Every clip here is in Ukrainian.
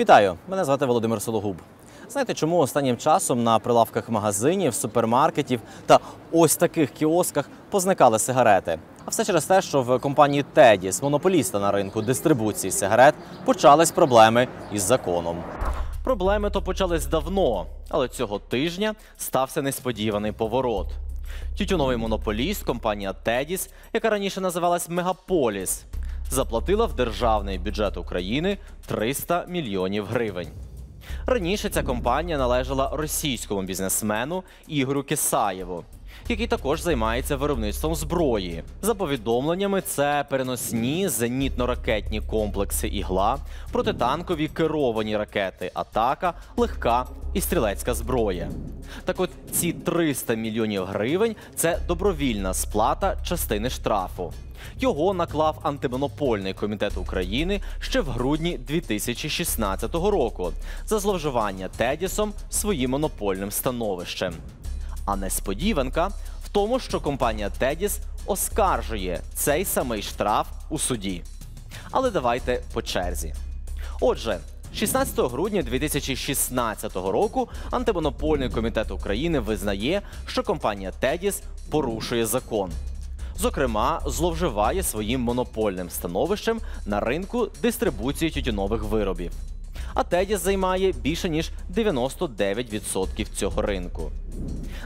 Вітаю! Мене звати Володимир Сологуб. Знаєте, чому останнім часом на прилавках магазинів, супермаркетів та ось таких кіосках позникали сигарети? А все через те, що в компанії Тедіс, монополіста на ринку дистрибуції сигарет, почались проблеми із законом. Проблеми то почались давно, але цього тижня стався несподіваний поворот. Тютюновий монополіст, компанія Тедіс, яка раніше називалась Мегаполіс, заплатила в державний бюджет України 300 мільйонів гривень. Раніше ця компанія належала російському бізнесмену Ігорю Кисаєву, який також займається виробництвом зброї. За повідомленнями, це переносні зенітно-ракетні комплекси ігла, протитанкові керовані ракети Атака, легка і стрілецька зброя. Так от ці 300 мільйонів гривень це добровільна сплата частини штрафу. Його наклав антимонопольний комітет України ще в грудні 2016 року за зловживання Тедісом своїм монопольним становищем. А несподіванка в тому, що компанія Тедіс оскаржує цей самий штраф у суді. Але давайте по черзі. Отже, 16 грудня 2016 року антимонопольний комітет України визнає, що компанія Тедіс порушує закон. Зокрема, зловживає своїм монопольним становищем на ринку дистрибуції тютюнових виробів. А Тедіс займає більше ніж 99% цього ринку.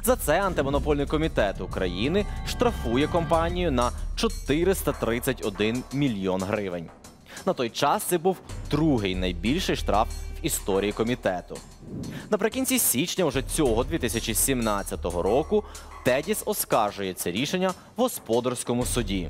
За це антимонопольний комітет України штрафує компанію на 431 мільйон гривень. На той час це був другий найбільший штраф в історії комітету. Наприкінці січня вже цього 2017 року Тедіс оскаржує це рішення в господарському суді.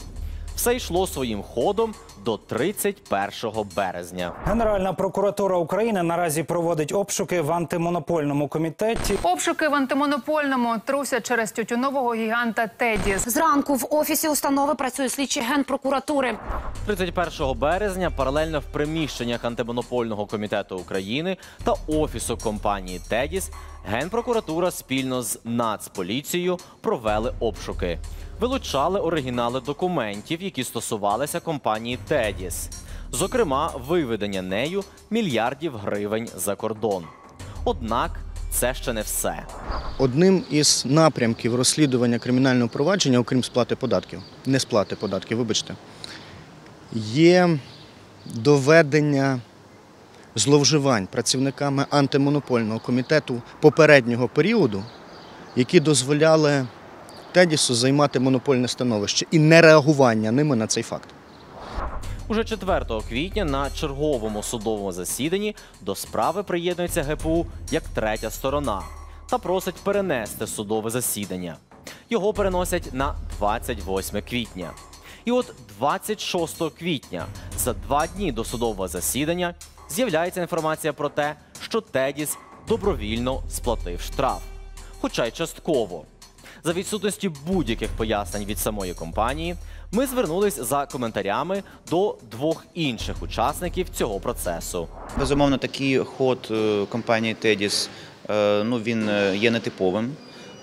Все йшло своїм ходом до 31 березня. Генеральна прокуратура України наразі проводить обшуки в антимонопольному комітеті. Обшуки в антимонопольному труся через тютюнового гіганта Тедіс. Зранку в офісі установи працює слідчий генпрокуратури. 31 березня паралельно в приміщеннях антимонопольного комітету України та офісу компанії Тедіс Генпрокуратура спільно з Нацполіцією провели обшуки. Вилучали оригінали документів, які стосувалися компанії Тедіс, зокрема, виведення нею мільярдів гривень за кордон. Однак це ще не все. Одним із напрямків розслідування кримінального провадження, окрім сплати податків, не сплати податків, вибачте, є доведення зловживань працівниками антимонопольного комітету попереднього періоду, які дозволяли Тедісу займати монопольне становище і нереагування ними на цей факт. Уже 4 квітня на черговому судовому засіданні до справи приєднується ГПУ як третя сторона та просить перенести судове засідання. Його переносять на 28 квітня. І от 26 квітня, за два дні до судового засідання, з'являється інформація про те, що Тедіс добровільно сплатив штраф, хоча й частково. За відсутності будь-яких пояснень від самої компанії, ми звернулись за коментарями до двох інших учасників цього процесу. Безумовно, такий ход е, компанії Тедіс ну, він е, є нетиповим.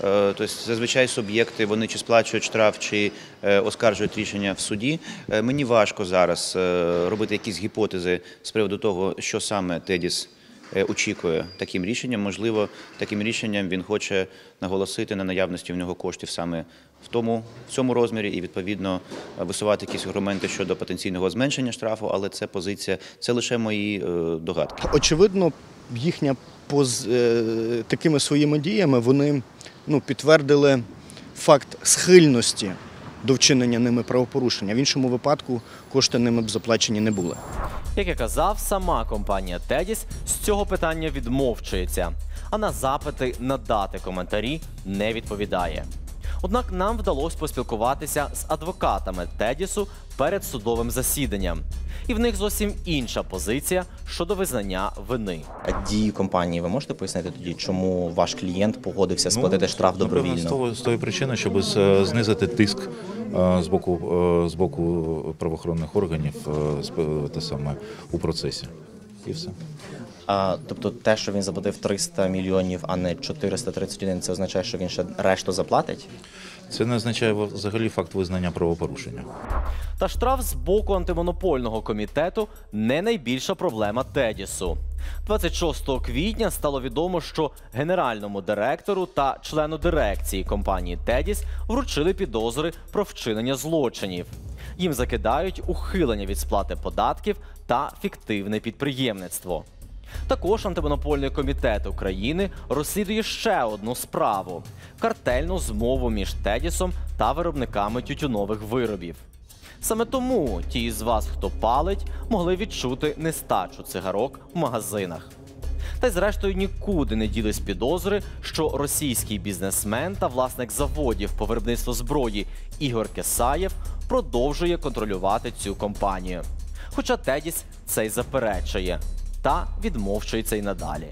Е, Тобто, зазвичай суб'єкти вони чи сплачують штраф, чи е, оскаржують рішення в суді. Е, Мені важко зараз робити якісь гіпотези з приводу того, що саме Тедіс очікує таким рішенням. Можливо, таким рішенням він хоче наголосити на наявності в нього коштів саме в тому в цьому розмірі, і відповідно висувати якісь аргументи щодо потенційного зменшення штрафу. Але це позиція, це лише мої догадки. Очевидно, їхня поз такими своїми діями вони ну, підтвердили факт схильності до вчинення ними правопорушення. В іншому випадку кошти ними б заплачені не були. Як я казав, сама компанія Тедіс з цього питання відмовчується, а на запити надати коментарі не відповідає. Однак нам вдалося поспілкуватися з адвокатами Тедісу перед судовим засіданням, і в них зовсім інша позиція щодо визнання вини. А дії компанії ви можете пояснити тоді, чому ваш клієнт погодився сплатити штраф Ну, напевно, добровільно? З, того, з тої причини, щоб з- знизити тиск е, з боку, е, з боку правоохоронних органів е, з- те саме у процесі. І все. А, тобто те, що він заплатив 300 мільйонів, а не 431, це означає, що він ще решту заплатить? Це не означає взагалі факт визнання правопорушення. Та штраф з боку антимонопольного комітету не найбільша проблема Тедісу. 26 квітня стало відомо, що генеральному директору та члену дирекції компанії Тедіс вручили підозри про вчинення злочинів. Їм закидають ухилення від сплати податків та фіктивне підприємництво. Також антимонопольний комітет України розслідує ще одну справу картельну змову між Тедісом та виробниками тютюнових виробів. Саме тому ті із вас, хто палить, могли відчути нестачу цигарок в магазинах. Та й зрештою нікуди не ділись підозри, що російський бізнесмен та власник заводів по виробництву зброї Ігор Кесаєв продовжує контролювати цю компанію. Хоча Тедіс це й заперечує та відмовчується й надалі.